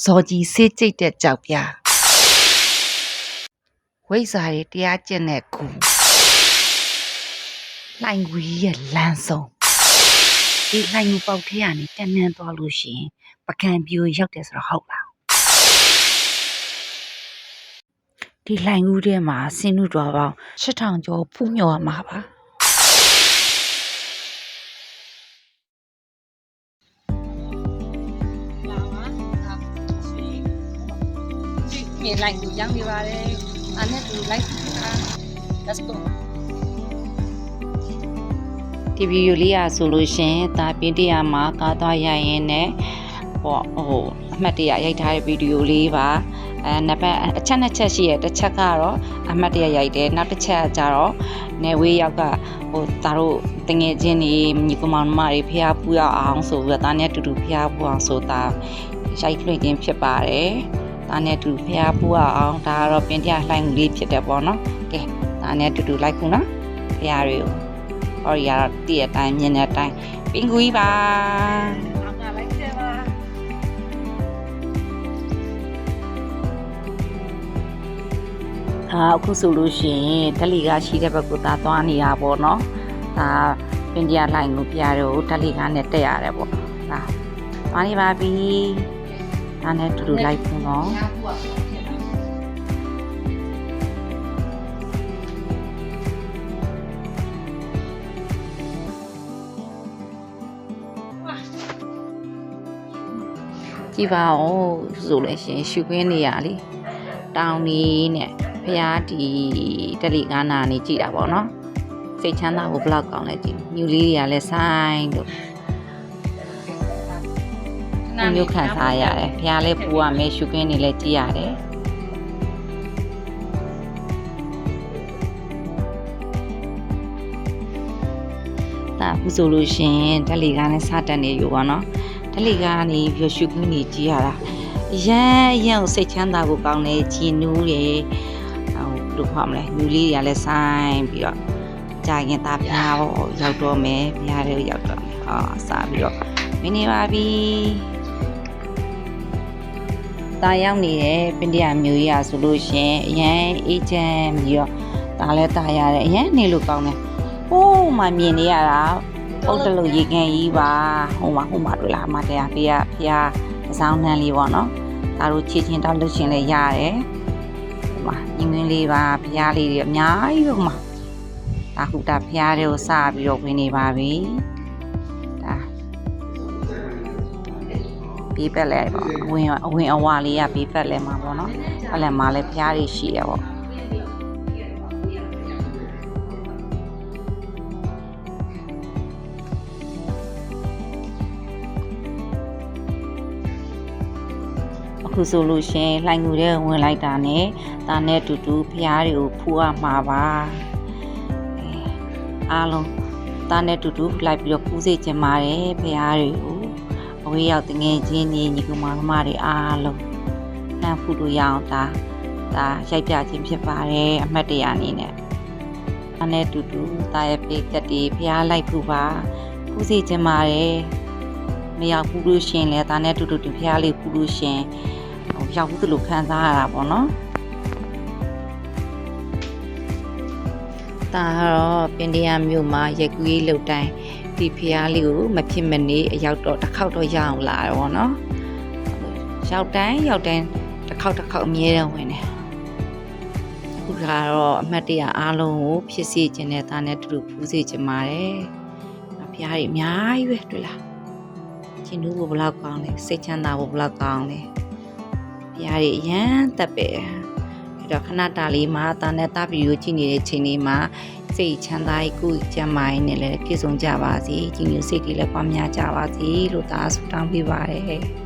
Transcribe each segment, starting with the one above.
ဇော်ကြီးဆေးကြိတ်တဲ့ကြောက်ပြားဝိဇ္ဇာရဲ့တရားကျင့်တဲ့ကူလှိုင်ဝီရဲ့လမ်းဆုံးဒီလှိုင်ဝီပေါက်ထဲကနေတန်းတန်းသွားလို့ရှိရင်ပကံပြိုရောက်တယ်ဆိုတော့ဟုတ်လားဒီလှိုင်ဦးထဲမှာဆင်းနှုတော်ပေါင်း8000ကျော်ဖူးမြော်ရမှာပါ ဒီမြေလိုက်ကိုရောင်းပြပါတယ်အဲ့နဲ့သူလိုက်ပြတာ let's go ဒီဗီဒီယိုလေးอ่ะဆိုလို့ရှင်ဒါပင်တရားမှာကားသွားရရင်နဲ့ဟောဟိုအမှတ်တရရိုက်ထားတဲ့ဗီဒီယိုလေးပါအဲနှစ်ပတ်အချက်နှစ်ချက်ရှိရတစ်ချက်ကတော့အမှတ်တရရိုက်တယ်နောက်တစ်ချက်ကကြတော့နေဝေးရောက်ကဟိုဒါတို့တငယ်ချင်းတွေညီကောင်မောင်နှမတွေဖျားပူရအောင်ဆိုပြီးတော့ဒါနဲ့အတူတူဖျားပူအောင်ဆိုတာရိုက်လွှင့်ခြင်းဖြစ်ပါတယ် ဒါနဲ့အတူဖျားပူရအောင်ဒါကတော့ပင်တရားလှိုင်းလေးဖြစ်တယ်ပေါ့နော်ကဲဒါနဲ့အတူတူလိုက်ခုနော်ဖျားတွေကိုဟော်ရီကတော့တည့်တဲ့အတိုင်းမြင်တဲ့အတိုင်းပင်ကူကြီးပါအောင်ကလိုက်တယ်ပါအာအခုဆိုလို့ရှိရင်ဓလီကရှိတဲ့ဘက်ကသာသွားနေတာပေါ့နော်ဒါပင်တရားလိုင်းကိုပြတော့ဓလီကနဲ့တက်ရတယ်ပေါ့ဒါသွားနေပါပြီ ဒါနဲ့တူတူလိုက်ဖို့နော်ညာဘူးอ่ะဖြစ်တာကြည်ပါဦးဆိုလို့ရှိရင်ရှုခွင်းနေရလေတောင်းနေနဲ့ဖះဒီဓလီကနာနေကြည်တာပေါ့နော်စိတ်ချမ်းသာကိုဘလောက်ကောင်းလဲကြည်မြူလေးတွေကလည်းဆိုင်လို့ ကိုမျိုးခံစားရတယ်။ဖះလည်းပူရမယ်ရှုခင်းနေလည်းကြည့်ရတယ်။ဒါအခုဆိုလို့ရှရင်ဓလီကလည်းစတက်နေอยู่ပေါ့နော်။ဓလီကနေပြီးတော့ရှုခင်းနေကြည့်ရတာ။အရန်အရန်ကိုစိတ်ချမ်းသာကိုကောင်းတယ်ကြည်နူးတယ်။ဟိုဘယ်လိုခေါ်မလဲ။မြူလေးတွေကလည်းဆိုင်ပြီးတော့ကြာရင်သားဖះပေါ့ရောက်တော့မယ်။ဖះလေးရောက်တော့မယ်။ဟာစပြီးတော့မင်းနေပါပြီ။ တာရောက်နေတဲ့ပင်တရမျိုးကြီးอ่ะဆိုလို့ရှင်အရန်အေဂျင့်ပြီးတော့ဒါလည်းတာရတယ်အရန်နေလို့ကောင်းတယ်ဟိုးမှမြင်နေရတာဟုတ်တယ်လို့ရေကန်ကြီးပါဟိုမှာဟိုမှာတွေ့လားအမတရားဖေးရဖေးရအဆောင်နှမ်းလေးပေါ့နော်ဒါတို့ချေချင်းတောက်လို့ရှင်လည်းရတယ်ဟိုမှာညင်းငင်းလေးပါဖေးရလေးတွေအများကြီးဟိုမှာဒါဟူတာဖေးရတွေကိုစပြီးတော့ဝင်နေပါပြီ ဘေးပက်လဲပေါ့အဝင်အဝင်အဝါလေးကဘေးပက်လဲမှာပေါ့နော်အဲ့လဲမှာလဲဖျားတွေရှိရပေါ့အခုဆိုလို့ရှင်လှိုင်ငူတဲ့ဝင်လိုက်တာနဲ့ဒါနဲ့အတူတူဖျားတွေကိုဖူးရမှာပါအဲအားလုံးဒါနဲ့အတူတူလိုက်ပြီးတော့ဖူးစေချင်ပါတယ်ဖျားတွေကိုအ ဝေးရောက်တငယ်ချင်းညီညီကောင်မမတွေအားလုံးနှမ်းဖူးလို့ရအောင်ဒါဒါရိုက်ပြခြင်းဖြစ်ပါတယ်အမှတ်တရအနေနဲ့အနဲ့တူတူတာရဲ့ပေကတ်တီဖျားလိုက်ဖူးပါဖူးစီခြင်းပါတယ်မရောက်ဘူးလို့ရှင်လဲဒါနဲ့တူတူတူဖျားလေးဖူးလို့ရှင်ဟိုရောက်ဘူးသလိုခံစားရတာပေါ့နော်ဒါကတော့ပင်တရာမြို့မှာရက်ကူးရေးလုပ်တိုင်း ဒီဖျားလေးကိုမဖြစ်မနေအရောက်တော့တစ်ခေါက်တော့ရအောင်လာတော့ဗောနော်ရောက်တိုင်းရောက်တိုင်းတစ်ခေါက်တစ်ခေါက်အမြဲတမ်းဝင်တယ်အခုကတော့အမှတ်တရအားလုံးကိုဖြစ်စေခြင်းနဲ့ဒါနဲ့တူတူဖူးစေခြင်းပါတယ်ဖျားကြီးအများကြီးပဲတွေ့လားချင်းနူးဘဘလောက်ကောင်းလဲစိတ်ချမ်းသာဘဘလောက်ကောင်းလဲဖျားကြီးအရန်တက်ပဲ အဲ့တော့ခဏတာလေးမှာဒါနဲ့တာဗီဒီယိုကြည့်နေတဲ့ချိန်လေးမှာစိတ်ချမ်းသာရေးကိုယ်ကျန်းမာရေးနဲ့လည်းပြည့်စုံကြပါစေ။ကြီးညိုစိတ်တွေလည်းပွားများကြပါစေလို့ဒါဆုတောင်းပေးပါရစေ။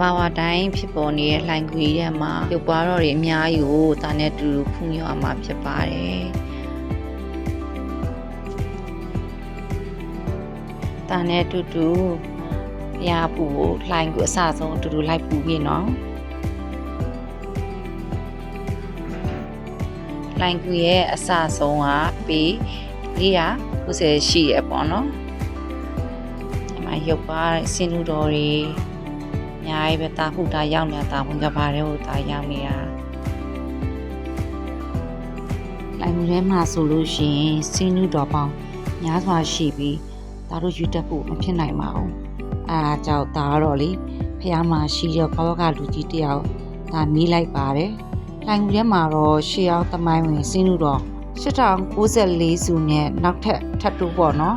ဘာဝတိုင်းဖြစ်ပေါ်နေတဲ့လှိုင်ခွေထဲမှာရုပ်ပွားတော်တွေအများကြီးကိုဒါနဲ့တူတူဖူးမြော်အောင်မှာဖြစ်ပါတယ်။ ဒါနဲ့တူတူဘုရားပူကိုလှိုင်းကိုအစဆုံးအတူတူလိုက်ပူပြီနော်လှိုင်းကူရဲ့အစဆုံးကပေ490ရှိရပေါ့နော်ဒီမှာရုပ်ပါစင်လူတော်တွေအများကြီးပဲတာဟုတာရောက်နေတာဝင်ကဘာတွေကိုတာရောက်နေတာလိုင်မူထဲမှာဆိုလို့ရှိရင်စင်လူတော်ပေါင်းများစွာရှိပြီး ဒါတို့ယူတက်ဖို့မဖြစ်နိုင်ပါဘူးအဲအားကြောင့်ဒါကတော့လေဖះမှာရှိတဲ့ဘဝကလူကြီးတယောက်ဒါမီးလိုက်ပါတယ်လိုင်မူထဲမှာတော့ရှေးအောင်တမိုင်းဝင်စင်လူတော်8094စုနဲ့နောက်ထပ်ထပ်တိုးပေါ့နော်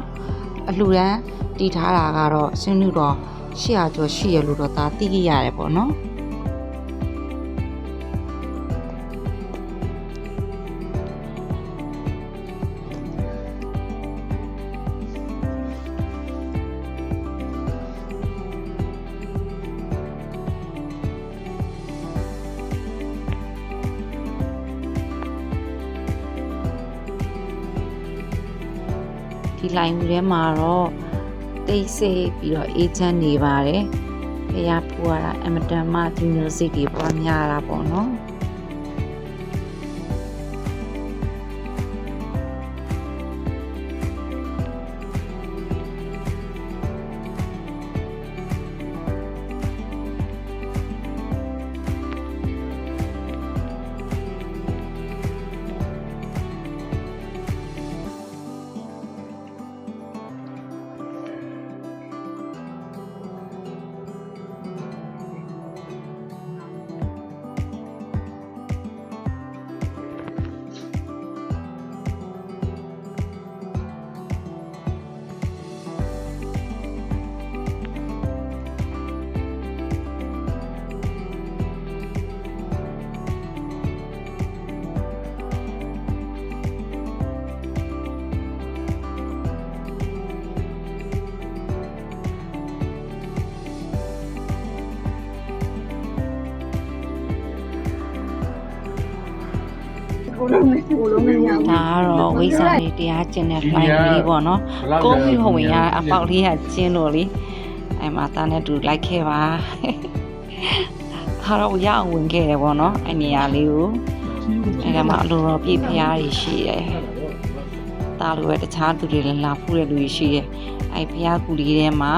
အလှူဒန်းတည်ထားတာကတော့စင်းနုတော့800ကျော်ရှိရလို့တော့ဒါသိကြရတယ်ပေါ့နော် ဒီလိုင်းဦးထဲမှာတော့တိတ်ဆိတ်ပြီးတော့အေးချမ်းနေပါတယ်ဖះဖူရတာအမတန်မှဒီမျိုးစိတ်တွေပွားများတာပေါ့နော် ကိုလုံးမကိုလုံးမရဘူးဒါကတော့ဝိဇာလေးတရားကျင့်တဲ့လိုင်းလေးပေါ့နော်ကုန်းပြီးဟိုဝင်ရအပေါက်လေးကကျင်းလို့လေအဲ့မှာတာနဲ့တူလိုက်ခဲ့ပါဟာတော့ရအောင်ဝင်ခဲ့တယ်ပေါ့နော်အဲ့နေရာလေးကိုအဲ့ဒါမှအလိုတော်ပြည့်ဖျားတွေရှိတယ်တာလိုပဲတခြားသူတွေလည်းလာဖူးတဲ့လူတွေရှိတယ်အဲ့ဖျားကူလေးထဲမှာ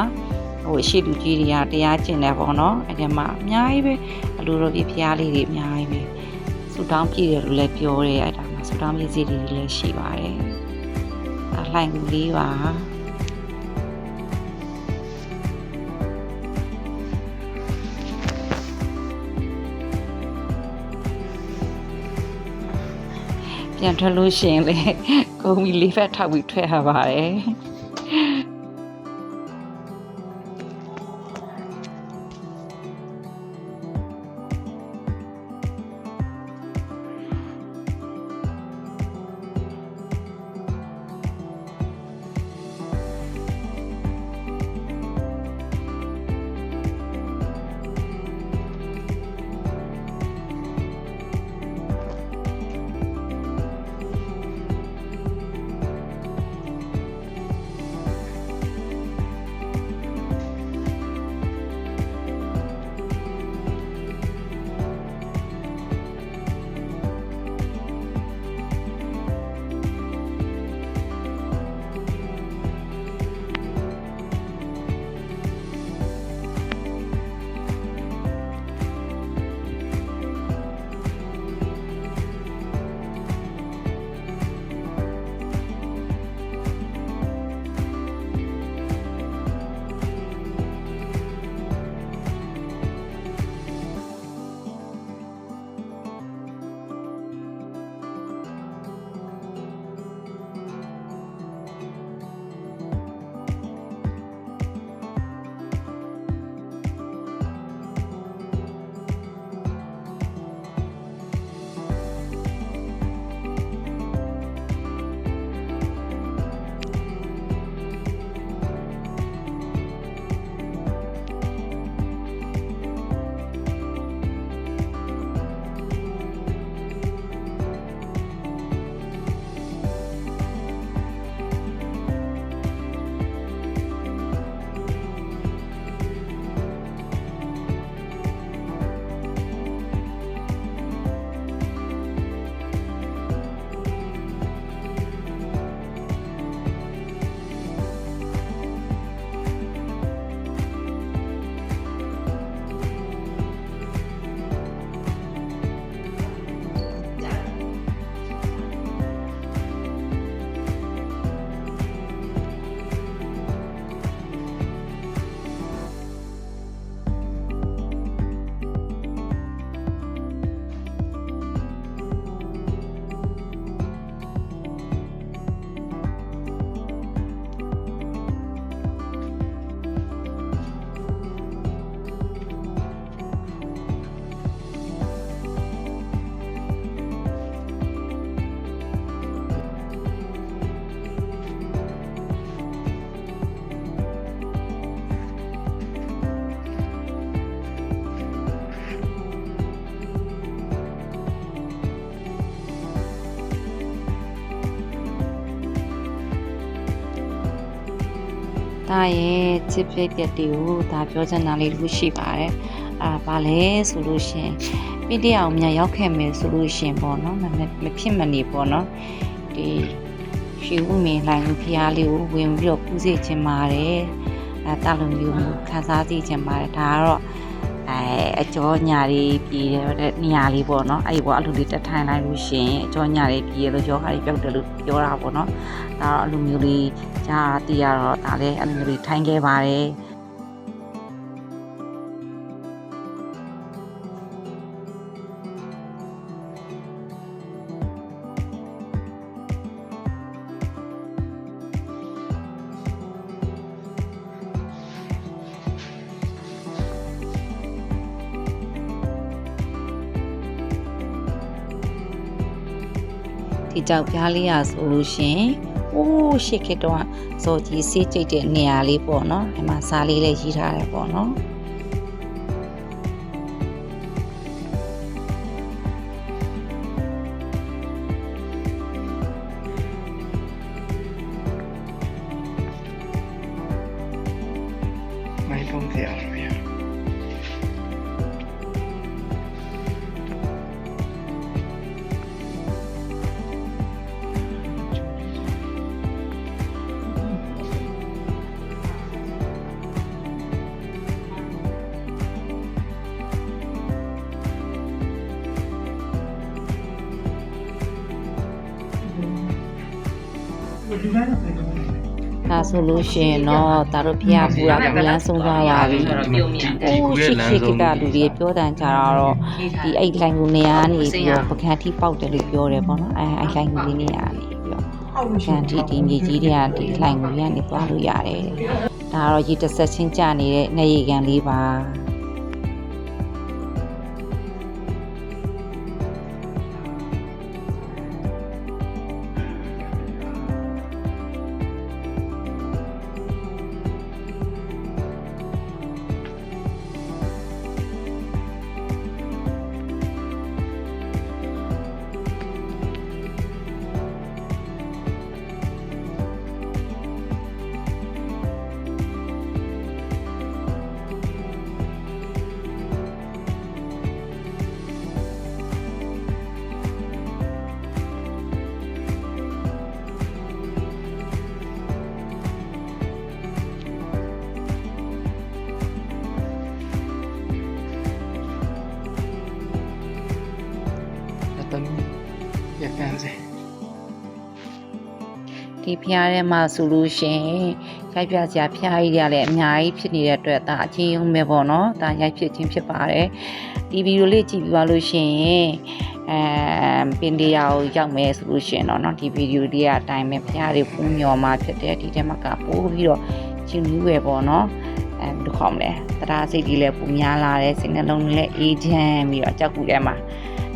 ဟိုအရှိလူကြီးတွေကတရားကျင့်တယ်ပေါ့နော်အဲ့ဒီမှာအများကြီးပဲအလိုတော်ပြည့်ဖျားလေးတွေအများကြီးပဲ ဆူတောင်းပြည့်တယ်လို့လည်းပြောရဲအဲ့ဒါမှာဆူတောင်းပြည့်စီတွေလည်းရှိပါတယ်။အလှိုင်ကူလေးပါပြန်ထွက်လို့ရှိရင်လေကိုမီလေးဖက်ထောက်ပြီးထွက်ရပါတယ်။ ဒါရဲ့ချစ်ဖြစ်တဲ့တွေကိုဒါပြောချင်တာလေးတစ်ခုရှိပါတယ်အာဘာလဲဆိုလို့ရှရင်ပိတအောင်များရောက်ခဲ့မယ်ဆိုလို့ရှရင်ပေါ့နော်မမမဖြစ်မနေပေါ့နော်ဒီရွှေဥမင်းလိုင်ဖျားလေးကိုဝင်ပြီးတော့ပူးစေချင်ပါတယ်အဲတာလုံမျိုးခန်းစားစီချင်ပါတယ်ဒါကတော့ အဲအကျော်ညာလေးပြည်တဲ့နေရာလေးပေါ့နော်အဲ့ဒီပေါ့အလူလေးတက်ထိုင်လိုက်လို့ရှရင်အကျော်ညာလေးပြည်လို့ရောဟာလေးပြောက်တယ်လို့ပြောတာပေါ့နော်ဒါတော့အလူမျိုးလေးဂျာတီရတော့ဒါလည်းအလူမျိုးလေးထိုင်ခဲ့ပါတယ် ဒီကြောက်ပြားလေးอ่ะဆိုလို့ရှင်ဟိုးရှစ်ခေတ်တော့စော်ကြီးစေးကြိတ်တဲ့နေရာလေးပေါ့နော်ဒီမှာစားလေးလည်းရေးထားတယ်ပေါ့နော် ဒါဆိုလို့ရှင်တော့ဒါတို့ဖျားပူတာကလန်းဆုံးသွားပါပြီဆိုတော့ပြုံးမြင်။အိုးရှစ်ရှစ်ကကလူတွေပြောတန်ကြတော့ဒီအဲ့လိုင်းကိုနေရာနေပြီးတော့ပကံထိပေါက်တယ်လို့ပြောတယ်ပေါ့နော်။အဲအဲ့လိုင်းကိုလေးနေရာနေပြီးတော့ပကံထိဒီမြေကြီးတွေကဒီလိုင်းကိုရနေသွားလို့ရတယ်။ဒါကတော့ရေတစ်ဆက်ချင်းကြနေတဲ့နေရီကန်လေးပါ။ ဒီဖျားထဲမှာဆိုလို့ရှင်ရိုက်ပြစရာဖျားကြီးတွေကလည်းအများကြီးဖြစ်နေတဲ့အတွက်ဒါအချင်းယုံမဲ့ပေါ့နော်ဒါရိုက်ဖြစ်ခြင်းဖြစ်ပါတယ်ဒီဗီဒီယိုလေးကြည့်ပြီးပါလို့ရှင်အဲပင်တရားကိုရောက်မယ်ဆိုလို့ရှင်တော့နော်ဒီဗီဒီယိုလေးကအတိုင်းပဲဖျားတွေဖူးမြော်มาဖြစ်တဲ့ဒီထဲမှာကပိုးပြီးတော့ကျင်းပြီးပဲပေါ့နော်အဲဘယ်လိုခေါ်မလဲတရားစိတ်ကြီးလည်းပူများလာတယ်စိတ်နှလုံးလည်းအေးချမ်းပြီးတော့ကြောက်ကူထဲမှာ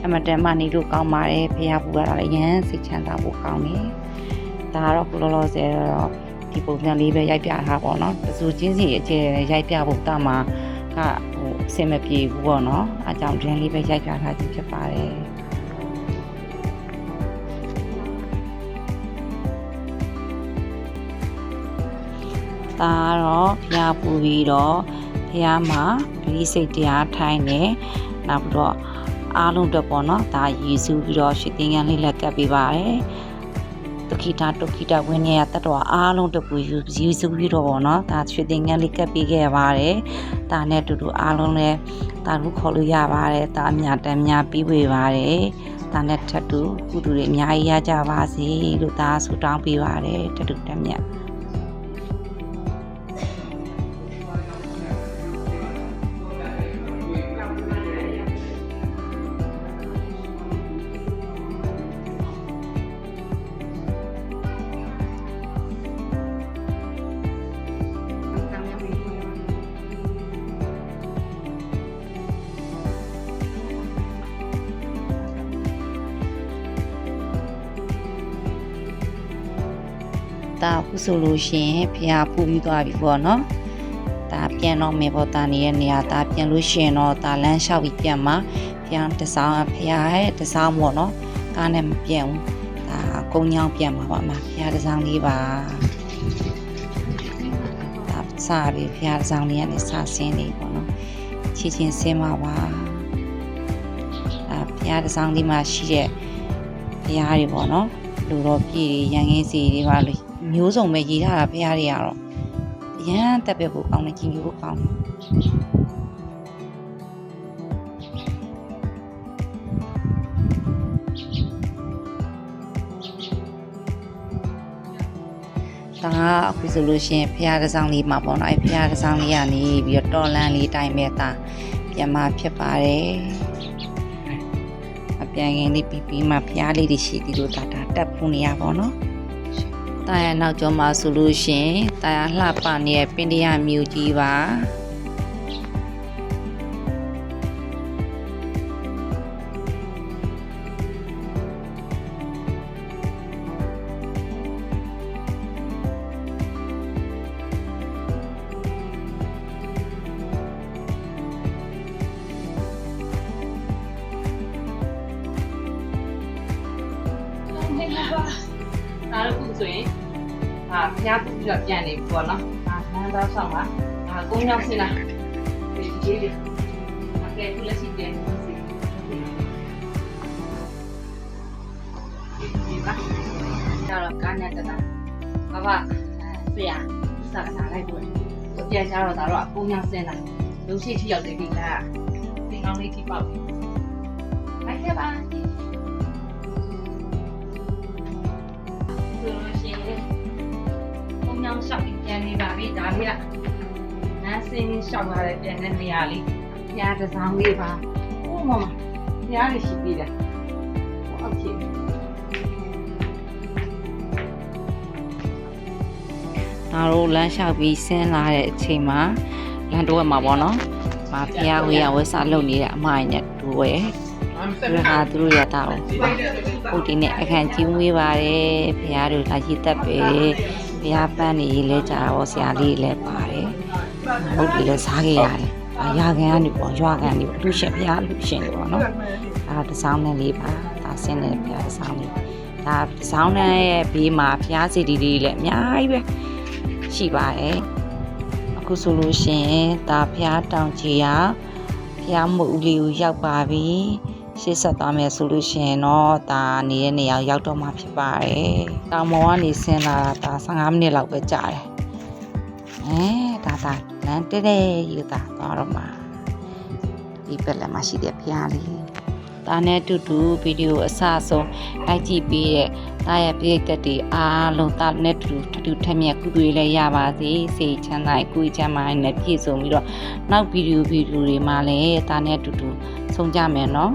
အမတန်မှနေလို့ကောင်းပါတယ်ဖះပူရတာလည်းရမ်းစိတ်ချမ်းသာဖို့ကောင်းတယ် ဒါကတော့ခုလောလောဆယ်တော့ဒီပုံစံလေးပဲရိုက်ပြထားပါတော့တစုချင်းစီအခြေရိုက်ပြဖို့တာမှာကဟိုအဆင်မပြေဘူးပေါ့နော်အကြောင်းတင်းလေးပဲရိုက်ပြထားခြင်းဖြစ်ပါတယ်ဒါကတော့ဖျားပူပြီးတော့ဖျားမှာဗလီစိတ်တရားထိုင်နေနောက်ပြီးတော့အားလုံးတော့ပေါ့နော်ဒါရည်စူးပြီးတော့ရှစ်တင်ကန်လေးလက်ကပ်ပေးပါတယ်ဒုက္ခိတာဒုက္ခိတာဝင်းနေရတတ်တော်အားလုံးတပူယူယူစုပြီးတော့ပေါ့နော်ဒါရှစ်တင်ကန်လေးကပ်ပေးခဲ့ပါတယ်ဒါနဲ့အတူတူအားလုံးလည်းဒါလို့ခေါ်လို့ရပါတယ်ဒါအများတမ်းများပြီးဝေပါတယ်ဒါနဲ့ထပ်တူကုတူတွေအများကြီးရကြပါစေလို့ဒါဆုတောင်းပေးပါတယ်တတူတက်မြတ် ဒါအခုဆိုလို့ရှိရင်ဖျားပူပြီးသွားပြီပေါ့နော်ဒါပြန်တော့မယ်ပေါ့ဒါနေတဲ့နေရာဒါပြန်လို့ရှိရင်တော့ဒါလမ်းလျှောက်ပြီးပြန်မှာဖျားတစောင်းဖျားရဲ့တစောင်းပေါ့နော်ကားနဲ့မပြန်ဘူးဒါကုန်းချောင်းပြန်မှာပါမှာဖျားတစောင်းလေးပါဒါစပြီးဖရားတစ်ဆောင်လေးကနေစဆင်းနေပေါ့နော်ချီချင်းဆင်းပါပါအဲဖရားတစ်ဆောင်လေးမှာရှိတဲ့ဖရားတွေပေါ့နော်လူတော်ပြည့်တွေရန်ကင်းစီတွေပါလို့ မျိုးစုံပဲရေးထားတာဖရားတွေကတော့အရန်တက်ပြဖို့ကောင်းတယ်ကြီးညိုဖို့ကောင်းတယ်ဒါကအခုဆိုလို့ရှိရင်ဖះတစ်စောင်းလေးမှာပေါ့နော်အဲဖះတစ်စောင်းလေးကနေပြီးတော့တော်လန်လေးတိုင်းမဲ့တာပြန်มาဖြစ်ပါတယ်အပြန်ရင်လေးပြီးပြီးမှဖះလေးတွေရှိသေးလို့ဒါဒါတက်ဖူးနေရပါတော့ တာရနောက်ကျောမှာဆိုလို့ရှိရင်တာရလှပနေတဲ့ပင်တရမြို့ကြီးပါ ပြန်နေပြီပေါ့နော်ဟာနန်းသားဆောင်ပါဟာကုန်းရောက်စင်လာဒီကြီးလေးအကဲခုလက်ရှိပြန်နေစီဒီပါဒါတော့ကားနဲ့တက်တာဘာဘာဆရာစားစားလိုက်ပေါ့ပြန်ကြတော့ဒါတော့အကုန်းရောက်စင်လာလူရှိထိရောက်တယ်ဒီလားဒီကောင်းလေးထိပေါက်လိုက်ခဲ့ပါ ပြန်နေပါပြီဒါလေးကနန်းစင်းရှောက်လာတဲ့ပြန်တဲ့နေရာလေးဖျားတစ်စောင်းလေးပါဟိုမမဖျားလေးရှိသေးတယ်ဟုတ်ကဲ့ငါတို့လမ်းလျှောက်ပြီးဆင်းလာတဲ့အချိန်မှာလမ်းတော့မှာပေါ့နော်။မာဖျားဝေးရဝဲစားလုပ်နေတဲ့အမိုင်းနဲ့တူဝဲသူတို့ဟာသူတို့ရတာကိုဟုတ်ဒီနဲ့အခန့်ကြီးမွေးပါတယ်ဖျားတို့လာရည်တက် ပဲဖျားပန်းနေရေးလဲကြတာပေါ့ဆရာလေးလည်းပါတယ်ဟုတ်ဒီလည်းစားခဲ့ရတယ်အရာခံကနေပေါ့ရွာခံနေပေါ့လူရှင်ဖျားလူရှင်တွေပေါ့နော်ဒါတစောင်းနဲ့လေးပါဒါဆင်းနေဖျားတစောင်းလေးဒါတစောင်းနဲ့ရဲ့ဘေးမှာဖျားစီတီလေးလည်းအများကြီးပဲရှိပါတယ်အခုဆိုလို့ရှိရင်ဒါဖျားတောင်ကြီးရဖျားမှုဦးလေးကိုရောက်ပါပြီ ရှေ့ဆက်သွားမယ်ဆိုလို့ရှိရင်တော့ဒါနေတဲ့နေရာကိုရောက်တော့မှဖြစ်ပါတယ်တောင်ပေါ်ကနေဆင်းလာတာဒါ15မိနစ်လောက်ပဲကြာတယ်အဲဒါဒါလမ်းတဲတဲယူတာသွားတော့မှဒီဘက်လည်းမရှိတဲ့ဖျားလေးဒါနဲ့အတူတူဗီဒီယိုအစဆုံးလိုက်ကြည့်ပြီးတဲ့တာရဲ့ပြည့်တက်တွေအားလုံးတာနဲ့တူတူတူထက်မြက်ကုတွေလည်းရပါစေစိတ်ချမ်းသာကိုယ်ချမ်းသာနဲ့ပြည့်စုံပြီးတော့နောက်ဗီဒီယိုဗီဒီယိုတွေမှာလည်းတာနဲ့အတူတူဆုံးကြမယ်နော်